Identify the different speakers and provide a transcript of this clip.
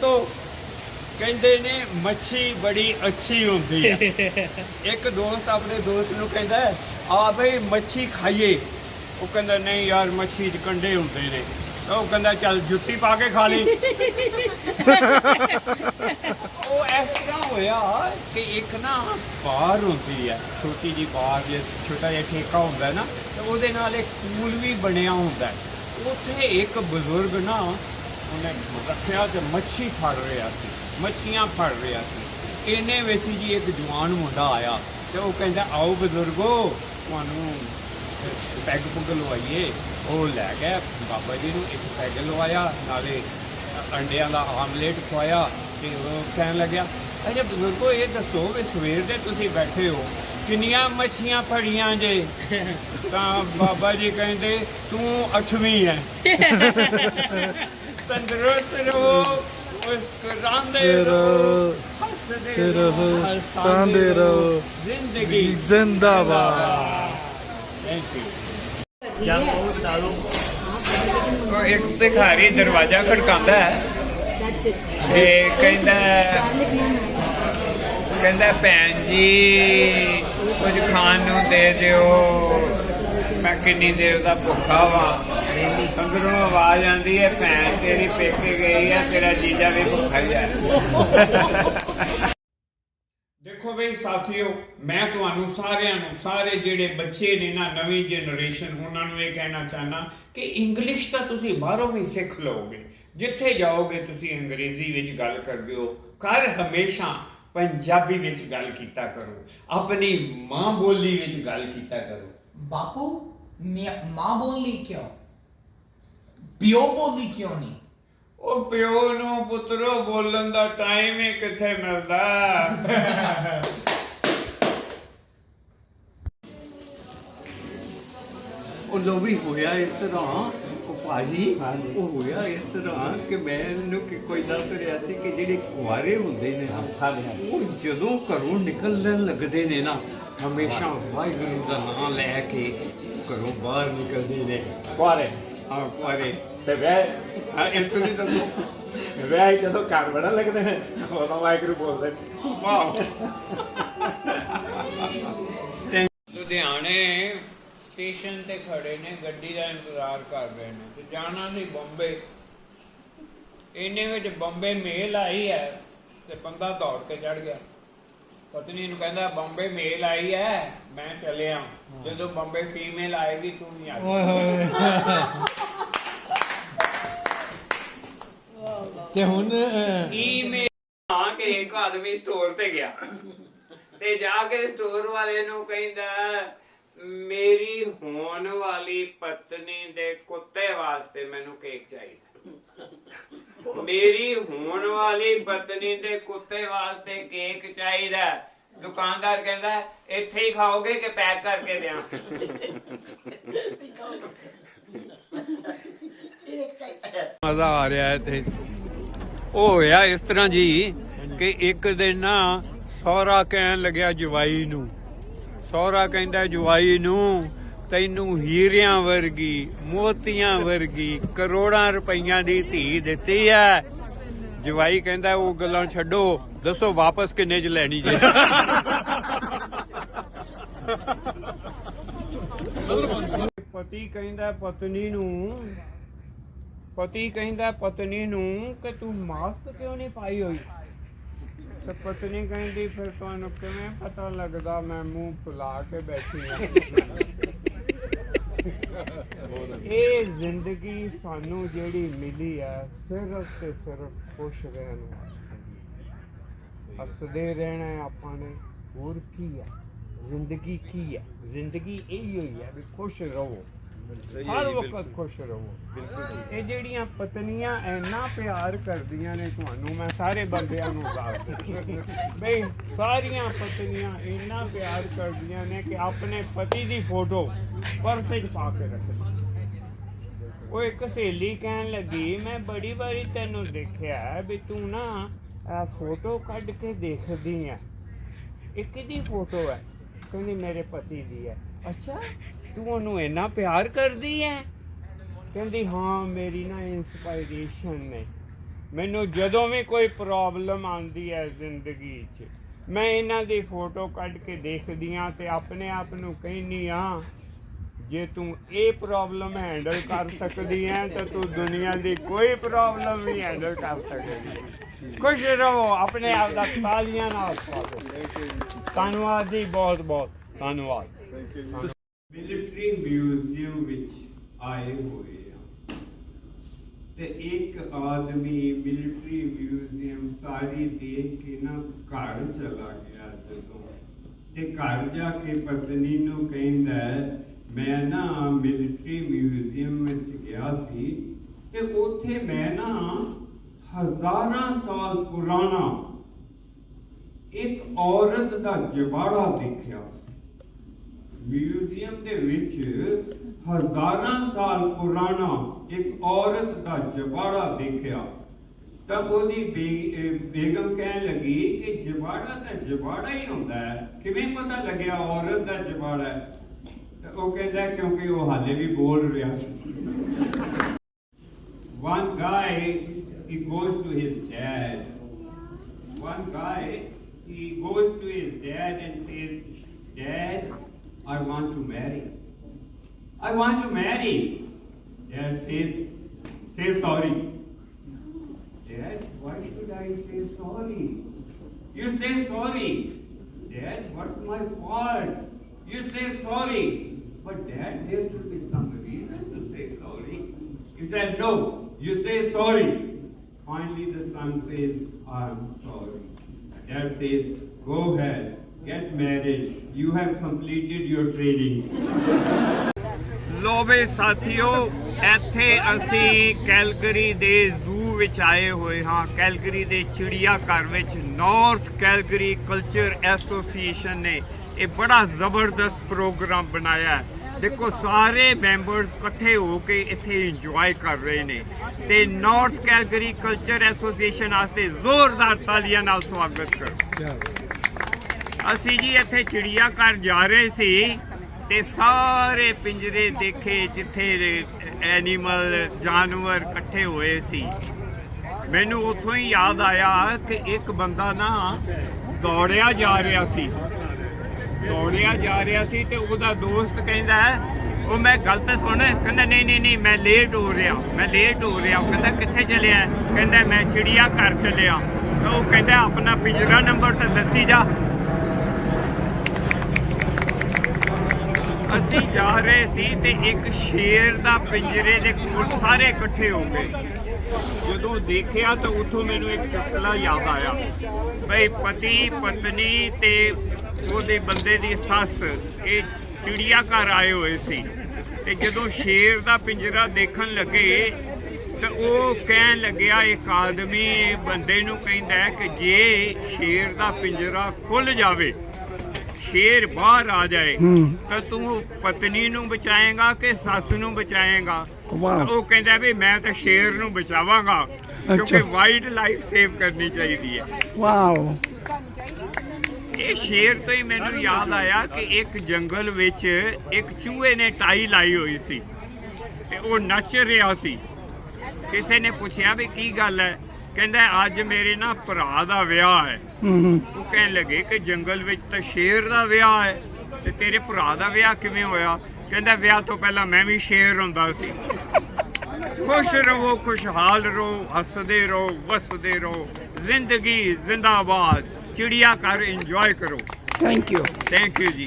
Speaker 1: ਦੋਸਤੋ ਕਹਿੰਦੇ ਨੇ ਮੱਛੀ ਬੜੀ ਅੱਛੀ ਹੁੰਦੀ ਹੈ ਇੱਕ ਦੋਸਤ ਆਪਣੇ ਦੋਸਤ ਨੂੰ ਕਹਿੰਦਾ ਆ ਬਈ ਮੱਛੀ ਖਾਈਏ। ਉਹ ਕਹਿੰਦਾ ਨਹੀਂ ਯਾਰ ਮੱਛੀ 'ਚ ਕੰਡੇ ਹੁੰਦੇ ਨੇ। ਤਾਂ ਉਹ ਕਹਿੰਦਾ ਚੱਲ ਜੁੱਤੀ ਪਾ ਕੇ ਖਾ ਲਈ। ਉਹ ਇਸ ਤਰ੍ਹਾਂ ਹੋਇਆ ਕਿ ਇੱਕ ਨਾ ਬਾਰ ਹੁੰਦੀ ਹੈ ਛੋਟੀ ਜੀ ਬਾਰ ਜੇ ਛੋਟਾ ਜਿਹਾ ਠੇਕਾ ਹੁੰਦਾ ਨਾ ਤੇ ਉਹਦੇ ਨਾਲ ਇੱਕ ਪੂਲ ਵੀ ਬਣਿਆ ਹੁੰਦਾ। ਉੱਥੇ ਇੱਕ ਬਜ਼ੁਰਗ ਨਾ ਉਹਨੇ ਰੱਖਿਆ ਤੇ ਮੱਛੀ ਫੜ ਰਿਹਾ ਸੀ, ਮੱਛੀਆਂ ਫੜ ਰਿਹਾ ਸੀ। ਇਹਨੇ ਵਿੱਚ ਜੀ ਇੱਕ ਜਵਾਨ ਮੁੰਡਾ ਆਇਆ ਤੇ ਉਹ ਕਹਿੰਦਾ, ਆਓ ਬਜ਼ੁਰਗੋ, ਤੁਹਾਨੂੰ ਪੈਗ ਪੁੱਗ ਲਵਾਈਏ। ਉਹ ਲੈ ਗਿਆ, ਬਾਬਾ ਜੀ ਨੂੰ ਇੱਕ ਪੈਗ ਲਵਾਇਆ, ਨਾਲੇ ਅੰਡਿਆਂ ਦਾ ਆਮਲੇਟ ਖਵਾਇਆ ਤੇ ਉਹ ਕਹਿਣ ਲੱਗਿਆ, ਅਰੇ ਬਜ਼ੁਰਗੋ, ਇਹ ਦੱਸੋ ਵੀ ਸਵੇਰ ਦੇ ਤੁਸੀਂ ਬੈਠੇ ਹੋ, ਕਿੰਨੀਆਂ ਮੱਛੀਆਂ ਫੜੀਆਂ ਜੇ? ਤਾਂ ਬਾਬਾ ਜੀ ਕਹਿੰਦੇ, ਤੂੰ ਅਠਵੀਂ ਹੈ ਤੰਦਰੁਸਤ ਰਹੋ ਮੁਸਕਰਾਉਂਦੇ ਰਹੋ ਹੱਸਦੇ ਰਹੋ
Speaker 2: ਹੱਸਦੇ ਰਹੋ।
Speaker 1: ਜ਼ਿੰਦਗੀ
Speaker 2: ਜ਼ਿੰਦਾਬਾਦ
Speaker 1: ਥੈਂਕ ਯੂ ਉਹ ਇੱਕ ਭਿਖਾਰੀ ਦਰਵਾਜ਼ਾ ਖੜਕਾਉਂਦਾ ਹੈ ਤੇ ਕਹਿੰਦਾ ਕਹਿੰਦਾ ਭੈਣ ਜੀ ਕੁਝ ਖਾਣ ਨੂੰ ਦੇ ਦਿਓ ਮੈਂ ਕਿੰਨੀ ਦੇਰ ਦਾ ਭੁੱਖਾ ਵਾਂ ਅੰਦਰੋਂ ਆਵਾਜ਼ ਆਉਂਦੀ ਹੈ ਭੈਣ ਤੇਰੀ ਪੇਕੇ ਗਈ ਹੈ ਤੇਰਾ ਜੀਜਾ ਵੀ ਭੁੱਖਾ ਹੀ ਹੈ ਦੇਖੋ ਬਈ ਸਾਥੀਓ ਮੈਂ ਤੁਹਾਨੂੰ ਸਾਰਿਆਂ ਨੂੰ ਸਾਰੇ ਜਿਹੜੇ ਬੱਚੇ ਨੇ ਨਾ ਨਵੀਂ ਜਨਰੇਸ਼ਨ ਉਹਨਾਂ ਨੂੰ ਇਹ ਕਹਿਣਾ ਚਾਹਨਾ ਕਿ ਇੰਗਲਿਸ਼ ਤਾਂ ਤੁਸੀਂ ਬਾਹਰੋਂ ਹੀ ਸਿੱਖ ਲਓਗੇ। ਜਿੱਥੇ ਜਾਓਗੇ ਤੁਸੀਂ ਅੰਗਰੇਜ਼ੀ ਵਿੱਚ ਗੱਲ ਕਰਦੇ ਹੋ ਕਰ ਹਮੇਸ਼ਾ ਪੰਜਾਬੀ ਵਿੱਚ ਗੱਲ ਕੀਤਾ ਕਰੋ ਆਪਣੀ ਮਾਂ ਬੋਲੀ ਵਿੱਚ ਗੱਲ ਕੀਤਾ ਕਰੋ।
Speaker 3: ਬਾਪੂ ਮਾਂ ਬੋਲੀ ਕਿਉਂ? ਪਿਓ ਬੋਲੀ ਕਿਉਂ ਨਹੀਂ?
Speaker 1: ਉਹ ਪਿਓ ਨੂੰ ਪੁੱਤਰੋ ਬੋਲਣ ਦਾ ਟਾਈਮ ਹੀ ਕਿੱਥੇ ਮਿਲਦਾ?
Speaker 4: ਉਹ ਲੋ ਵੀ ਹੋਇਆ ਇਸ ਤਰ੍ਹਾਂ ਉਹ ਭਾਜੀ ਉਹ ਹੋਇਆ ਇਸ ਤਰ੍ਹਾਂ ਕਿ ਮੈਨੂੰ ਕਿ ਕੋਈ ਦੱਸ ਰਿਹਾ ਸੀ ਕਿ ਜਿਹੜੇ ਕੁਆਰੇ ਹੁੰਦੇ ਨੇ ਉਹ ਜਦੋਂ ਘਰੋਂ ਨਿਕਲਣ ਲੱਗਦੇ ਨੇ ਨਾ ਹਮੇਸ਼ਾ ਵਾਹਿਗੁਰੂ ਦਾ ਨਾਮ ਲੈ ਕੇ ਘਰੋਂ ਬਾਹਰ ਨਿਕਲਦੇ ਨੇ।
Speaker 1: ਕੁਆਰੇ।
Speaker 4: ਹਾਂ ਕੁਆਰੇ।
Speaker 1: ਤੇ ਵੈ
Speaker 4: ਹਾਂ ਇਹ ਤੁਸੀਂ ਦੱਸੋ
Speaker 1: ਵੈ ਜਦੋਂ ਘਰ ਬੜਾ ਲੱਗਦੇ ਨੇ ਉਦੋਂ ਵਾਹਿਗੁਰੂ ਬੋਲਦੇ
Speaker 4: ਵਾਹ।
Speaker 1: ਲੁਧਿਆਣੇ ਸਟੇਸ਼ਨ ਤੇ ਖੜੇ ਨੇ ਗੱਡੀ ਦਾ ਇੰਤਜ਼ਾਰ ਕਰ ਰਹੇ ਨੇ ਤੇ ਜਾਣਾ ਸੀ ਬੰਬੇ। ਇੰਨੇ ਵਿੱਚ ਬੰਬੇ ਮੇਲ ਆਈ ਹੈ ਤੇ ਬੰਦਾ ਦੌੜ ਕੇ ਚੜ ਗਿਆ। ਪਤਨੀ ਨੂੰ ਕਹਿੰਦਾ ਬੰਬੇ ਮੇਲ ਆਈ ਹੈ ਮੈਂ ਚੱਲਿਆ। ਜਦੋਂ ਬੰਬੇ ਫੀਮੇਲ ਆਏਗੀ ਤੂੰ ਨਹੀਂ ਆਏਗੀ
Speaker 2: ਤੇ ਹੁਣ ਅਹ,
Speaker 1: ਆ ਕੇ ਇੱਕ ਆਦਮੀ ਸਟੋਰ ਤੇ ਗਿਆ। ਤੇ ਜਾ ਕੇ ਸਟੋਰ ਵਾਲੇ ਨੂੰ ਕਹਿੰਦਾ ਮੇਰੀ ਹੋਣ ਵਾਲੀ ਪਤਨੀ ਦੇ ਕੁੱਤੇ ਵਾਸਤੇ ਮੈਨੂੰ ਕੇਕ ਚਾਹੀਦਾ। ਮੇਰੀ ਹੋਣ ਵਾਲੀ ਪਤਨੀ ਦੇ ਕੁੱਤੇ ਵਾਸਤੇ ਕੇਕ ਚਾਹੀਦਾ। ਦੁਕਾਨਦਾਰ ਕਹਿੰਦਾ ਇੱਥੇ ਹੀ ਖਾਓਗੇ ਕਿ ਪੈਕ ਕਰਕੇ ਦਿਆਂ?
Speaker 4: ਮਜ਼ਾ ਆ ਰਿਹਾ ਹੈ ਤੇ ਉਹ ਹੋਇਆ ਇਸ ਤਰ੍ਹਾਂ ਜੀ ਕਿ ਇੱਕ ਦਿਨ ਨਾ ਸਹੁਰਾ ਕਹਿਣ ਲੱਗਿਆ ਜਵਾਈ ਨੂੰ। ਸਹੁਰਾ ਕਹਿੰਦਾ, ਜਵਾਈ ਨੂੰ ਤੈਨੂੰ ਹੀਰਿਆਂ ਵਰਗੀ, ਮੋਤੀਆਂ ਵਰਗੀ ਕਰੋੜਾਂ ਰੁਪਈਆਂ ਦੀ ਧੀ ਦਿੱਤੀ ਹੈ ਜਵਾਈ ਕਹਿੰਦਾ, ਉਹ ਗੱਲਾਂ ਛੱਡੋ, ਦੱਸੋ ਵਾਪਸ ਕਿੰਨੇ ਚ ਲੈਣੀ ਜੇ?
Speaker 1: ਪਤੀ ਕਹਿੰਦਾ, ਪਤਨੀ ਨੂੰ ਪਤੀ ਕਹਿੰਦਾ, ਪਤਨੀ ਨੂੰ ਕਿ ਤੂੰ ਮਾਸਕ ਕਿਉਂ ਨਹੀਂ ਪਾਈ ਹੋਈ? ਤੇ ਪਤਨੀ ਕਹਿੰਦੀ, ਫਿਰ ਤੁਹਾਨੂੰ ਕਿਵੇਂ ਪਤਾ ਲੱਗਦਾ? ਮੈਂ ਮੂੰਹ ਫੁਲਾ ਕੇ ਬੈਠੀ ਹਾਂ। ਇਹ ਜ਼ਿੰਦਗੀ ਸਾਨੂੰ ਜਿਹੜੀ ਮਿਲੀ ਹੈ, ਸਿਰਫ ਤੇ ਸਿਰਫ ਖੁਸ਼ ਰਹਿਣ ਹੱਸਦੇ ਰਹਿਣਾ ਆਪਾਂ ਨੇ। ਹੋਰ ਕੀ ਹੈ? ਜ਼ਿੰਦਗੀ ਕੀ ਹੈ? ਜ਼ਿੰਦਗੀ ਇਹੀ ਹੋਈ ਹੈ ਵੀ ਖੁਸ਼ ਰਹੋ। ਹਰ ਵਕਤ ਖੁਸ਼ ਰਹੋ। ਇਹ ਜਿਹੜੀਆਂ ਪਤਨੀਆਂ ਇੰਨਾ ਪਿਆਰ ਕਰਦੀਆਂ ਨੇ ਤੁਹਾਨੂੰ ਮੈਂ ਸਾਰੇ ਬੰਦਿਆਂ ਨੂੰ ਦੱਸ ਦਿੰਦਾ। ਬਈ ਸਾਰੀਆਂ ਪਤਨੀਆਂ ਇੰਨਾ ਪਿਆਰ ਕਰਦੀਆਂ ਨੇ ਕਿ ਆਪਣੇ ਪਤੀ ਦੀ ਫੋਟੋ ਪਰਸੇ 'ਚ ਪਾ ਕੇ ਰੱਖਦੀਆਂ ਉਹ ਇੱਕ ਸਹੇਲੀ ਕਹਿਣ ਲੱਗੀ ਮੈਂ ਬੜੀ ਵਾਰੀ ਤੈਨੂੰ ਦੇਖਿਆ ਵੀ ਤੂੰ ਨਾ ਫੋਟੋ ਕੱਢ ਕੇ ਦੇਖਦੀ ਆ ਇਹ ਕਿਹਦੀ ਫੋਟੋ ਹੈ ਕਹਿੰਦੀ ਮੇਰੇ ਪਤੀ ਦੀ ਹੈ। ਅੱਛਾ ਤੂੰ ਉਹਨੂੰ ਇੰਨਾ ਪਿਆਰ ਕਰਦੀ ਹੈ ਕਹਿੰਦੀ ਹਾਂ ਮੇਰੀ ਨਾ ਇਨਸਪਾਇਰੇਸ਼ਨ ਨੇ। ਮੈਨੂੰ ਜਦੋਂ ਵੀ ਕੋਈ ਪ੍ਰੋਬਲਮ ਆਉਂਦੀ ਹੈ ਜ਼ਿੰਦਗੀ 'ਚ ਮੈਂ ਇਹਨਾਂ ਦੀ ਫੋਟੋ ਕੱਢ ਕੇ ਦੇਖਦੀ ਆ ਤੇ ਆਪਣੇ ਆਪ ਨੂੰ ਕਹਿੰਨੀ ਆ ਜੇ ਤੂੰ ਇਹ ਪ੍ਰੋਬਲਮ ਹੈਂਡਲ ਕਰ ਸਕਦੀ ਹੈ ਤਾਂ ਤੂੰ ਦੁਨੀਆ ਦੀ ਕੋਈ ਪ੍ਰੋਬਲਮ ਵੀ ਹੈਂਡਲ ਕਰ ਸਕਦੀ। ਖੁਸ਼ ਰਹੋ ਆਪਣੇ ਆਪ ਦਾ ਤਾਲੀਆਂ ਨਾਲ ਧੰਨਵਾਦ ਜੀ ਬਹੁਤ ਬਹੁਤ ਧੰਨਵਾਦ। ਮਿਲਟਰੀ ਮਿਊਜ਼ੀਅਮ ਵਿੱਚ ਆਏ ਹੋਏ ਆ। ਤੇ ਇੱਕ ਆਦਮੀ ਮਿਲਟਰੀ ਮਿਊਜ਼ੀਅਮ ਸਾਰੀ ਦੇਖ ਕੇ ਨਾ ਘਰ ਚਲਾ ਗਿਆ ਜਦੋਂ। ਤੇ ਘਰ ਜਾ ਕੇ ਪਤਨੀ ਨੂੰ ਕਹਿੰਦਾ, ਮੈਂ ਨਾ ਮਿਲਟਰੀ ਮਿਊਜ਼ੀਅਮ ਵਿੱਚ ਗਿਆ ਸੀ ਤੇ ਉੱਥੇ ਮੈਂ ਨਾ ਹਜ਼ਾਰਾਂ ਸਾਲ ਪੁਰਾਣਾ ਇੱਕ ਔਰਤ ਦਾ ਜਬਾੜਾ ਦੇਖਿਆ ਮਿਊਜ਼ੀਅਮ ਦੇ ਵਿੱਚ ਹਜ਼ਾਰਾਂ ਸਾਲ ਪੁਰਾਣਾ ਇੱਕ ਔਰਤ ਦਾ ਜਬਾੜਾ ਦੇਖਿਆ ਤਾਂ ਉਹਦੀ ਬੇ- ਅਹ ਬੇਗਮ ਕਹਿਣ ਲੱਗੀ ਕਿ ਜਬਾੜਾ ਤਾਂ ਜਬਾੜਾ ਹੀ ਹੁੰਦਾ ਹੈ ਕਿਵੇਂ ਪਤਾ ਲੱਗਿਆ ਔਰਤ ਦਾ ਜਬਾੜਾ ਹੈ ਤਾਂ ਉਹ ਕਹਿੰਦਾ ਕਿਉਂਕਿ ਉਹ ਹਾਲੇ ਵੀ ਬੋਲ ਰਿਹਾ ਸੀ One guy, he goes to his dad. One guy, he goes to his dad and says, Dad, I want to marry. I want to marry. Dad says, say sorry. Dad, why should I say sorry? You say sorry. Dad, what's my fault? You say sorry. But Dad, there should be some reason to say sorry. He said, no, you say sorry. Finally, the son says, I'm sorry. Dad says, go ahead, get married. You have completed your training. ਲੋ ਵੇ ਸਾਥੀਓ ਇੱਥੇ ਅਸੀਂ Calgary ਦੇ zoo ਵਿੱਚ ਆਏ ਹੋਏ ਹਾਂ। Calgary ਦੇ ਚਿੜੀਆ ਘਰ ਵਿੱਚ ਨਾਰਥ ਕੈਲਗਰੀ ਕਲਚਰ ਐਸੋਸੀਏਸ਼ਨ ਨੇ ਇਹ ਬੜਾ ਜ਼ਬਰਦਸਤ ਪ੍ਰੋਗਰਾਮ ਬਣਾਇਆ ਹੈ। ਦੇਖੋ ਸਾਰੇ ਮੈਂਬਰਸ ਇਕੱਠੇ ਹੋ ਕੇ ਇੱਥੇ ਇੰਜੋਏ ਕਰ ਰਹੇ ਨੇ। ਤੇ ਨਾਰਥ ਕੈਲਗਰੀ ਕਲਚਰ ਐਸੋਸੀਏਸ਼ਨ ਵਾਸਤੇ ਜ਼ੋਰਦਾਰ ਤਾਲੀਆਂ ਨਾਲ ਸਵਾਗਤ ਕਰੋ। ਅਸੀਂ ਜੀ ਇੱਥੇ ਚਿੜੀਆ ਘਰ ਜਾ ਰਹੇ ਸੀ ਤੇ ਸਾਰੇ ਪਿੰਜਰੇ ਦੇਖੇ ਜਿੱਥੇ ਐਨੀਮਲ ਜਾਨਵਰ ਇਕੱਠੇ ਹੋਏ ਸੀ। ਮੈਨੂੰ ਉੱਥੋਂ ਹੀ ਯਾਦ ਆਇਆ ਕਿ ਇੱਕ ਬੰਦਾ ਨਾ ਦੌੜਿਆ ਜਾ ਰਿਹਾ ਸੀ। ਦੌੜਿਆ ਜਾ ਰਿਹਾ ਸੀ ਤੇ ਉਹਦਾ ਦੋਸਤ ਕਹਿੰਦਾ, ਉਹ ਮੈਂ ਗਲਤ ਸੁਣ, ਕਹਿੰਦਾ, ਨਹੀਂ ਨਹੀਂ ਨਹੀਂ, ਮੈਂ ਲੇਟ ਹੋ ਰਿਹਾ, ਮੈਂ ਲੇਟ ਹੋ ਰਿਹਾ। ਉਹ ਕਹਿੰਦਾ, ਕਿੱਥੇ ਚੱਲਿਆ? ਕਹਿੰਦਾ, ਮੈਂ ਚਿੜੀਆ ਘਰ ਚੱਲਿਆ। ਤਾਂ ਉਹ ਕਹਿੰਦਾ, ਆਪਣਾ ਪਿੰਜਰਾ ਨੰਬਰ ਤਾਂ ਦੱਸੀ ਜਾ। ਅਸੀਂ ਜਾ ਰਹੇ ਸੀ ਤੇ ਇੱਕ ਸ਼ੇਰ ਦਾ ਪਿੰਜਰੇ ਦੇ ਕੋਲ ਸਾਰੇ ਇਕੱਠੇ ਹੋ ਗਏ। ਜਦੋਂ ਦੇਖਿਆ ਤਾਂ ਉੱਥੋਂ ਮੈਨੂੰ ਇੱਕ ਚੁਟਕਲਾ ਯਾਦ ਆਇਆ। ਭਈ ਪਤੀ, ਪਤਨੀ ਤੇ ਉਹਦੇ ਬੰਦੇ ਦੀ ਸੱਸ, ਇਹ ਚਿੜੀਆ ਘਰ ਆਏ ਹੋਏ ਸੀ। ਤੇ ਜਦੋਂ ਸ਼ੇਰ ਦਾ ਪਿੰਜਰਾ ਦੇਖਣ ਲੱਗੇ, ਤਾਂ ਉਹ ਕਹਿਣ ਲੱਗਿਆ, ਇੱਕ ਆਦਮੀ ਬੰਦੇ ਨੂੰ ਕਹਿੰਦਾ ਕਿ ਜੇ ਸ਼ੇਰ ਦਾ ਪਿੰਜਰਾ ਖੁੱਲ ਜਾਵੇ ਸ਼ੇਰ ਬਾਹਰ ਆ ਜਾਏ ਤਾਂ ਤੂੰ ਪਤਨੀ ਨੂੰ ਬਚਾਏਗਾ ਕਿ ਸੱਸ ਨੂੰ ਬਚਾਏਗਾ। ਉਹ ਕਹਿੰਦਾ ਵੀ ਮੈਂ ਤਾਂ ਸ਼ੇਰ ਨੂੰ ਬਚਾਵਾਂਗਾ ਕਿਉਂਕਿ। ਵਾਈਲਡ ਲਾਈਫ ਸੇਵ ਕਰਨੀ ਚਾਹੀਦੀ ਹੈ।
Speaker 2: ਵਾਓ।
Speaker 1: ਇਹ ਸ਼ੇਰ ਤੋਂ ਹੀ ਮੈਨੂੰ ਯਾਦ ਆਇਆ ਕਿ ਇੱਕ ਜੰਗਲ ਵਿੱਚ ਇੱਕ ਚੂਹੇ ਨੇ ਟਾਈ ਲਾਈ ਹੋਈ ਸੀ ਤੇ ਉਹ ਨੱਚ ਰਿਹਾ ਸੀ। ਕਿਸੇ ਨੇ ਪੁੱਛਿਆ ਵੀ ਕੀ ਗੱਲ ਹੈ? ਕਹਿੰਦਾ ਅੱਜ ਮੇਰੇ ਨਾ ਭਰਾ ਦਾ ਵਿਆਹ
Speaker 2: ਹੈ।
Speaker 1: ਉਹ ਕਹਿਣ ਲੱਗੇ ਕਿ ਜੰਗਲ ਵਿੱਚ ਤਾਂ ਸ਼ੇਰ ਦਾ ਵਿਆਹ ਹੈ ਤੇ ਤੇਰੇ ਭਰਾ ਦਾ ਵਿਆਹ ਕਿਵੇਂ ਹੋਇਆ? ਕਹਿੰਦਾ ਵਿਆਹ ਤੋਂ ਪਹਿਲਾਂ ਮੈਂ ਵੀ ਸ਼ੇਰ ਹੁੰਦਾ ਸੀ। ਖੁਸ਼ ਰਹੋ ਖੁਸ਼ਹਾਲ ਰਹੋ ਹੱਸਦੇ ਰਹੋ ਵਸਦੇ ਰਹੋ। ਜ਼ਿੰਦਗੀ ਜ਼ਿੰਦਾਬਾਦ। ਚਿੜੀਆ ਘਰ ਇੰਜੋਏ ਕਰੋ।
Speaker 2: ਥੈਂਕ ਯੂ
Speaker 1: ਥੈਂਕ ਯੂ ਜੀ।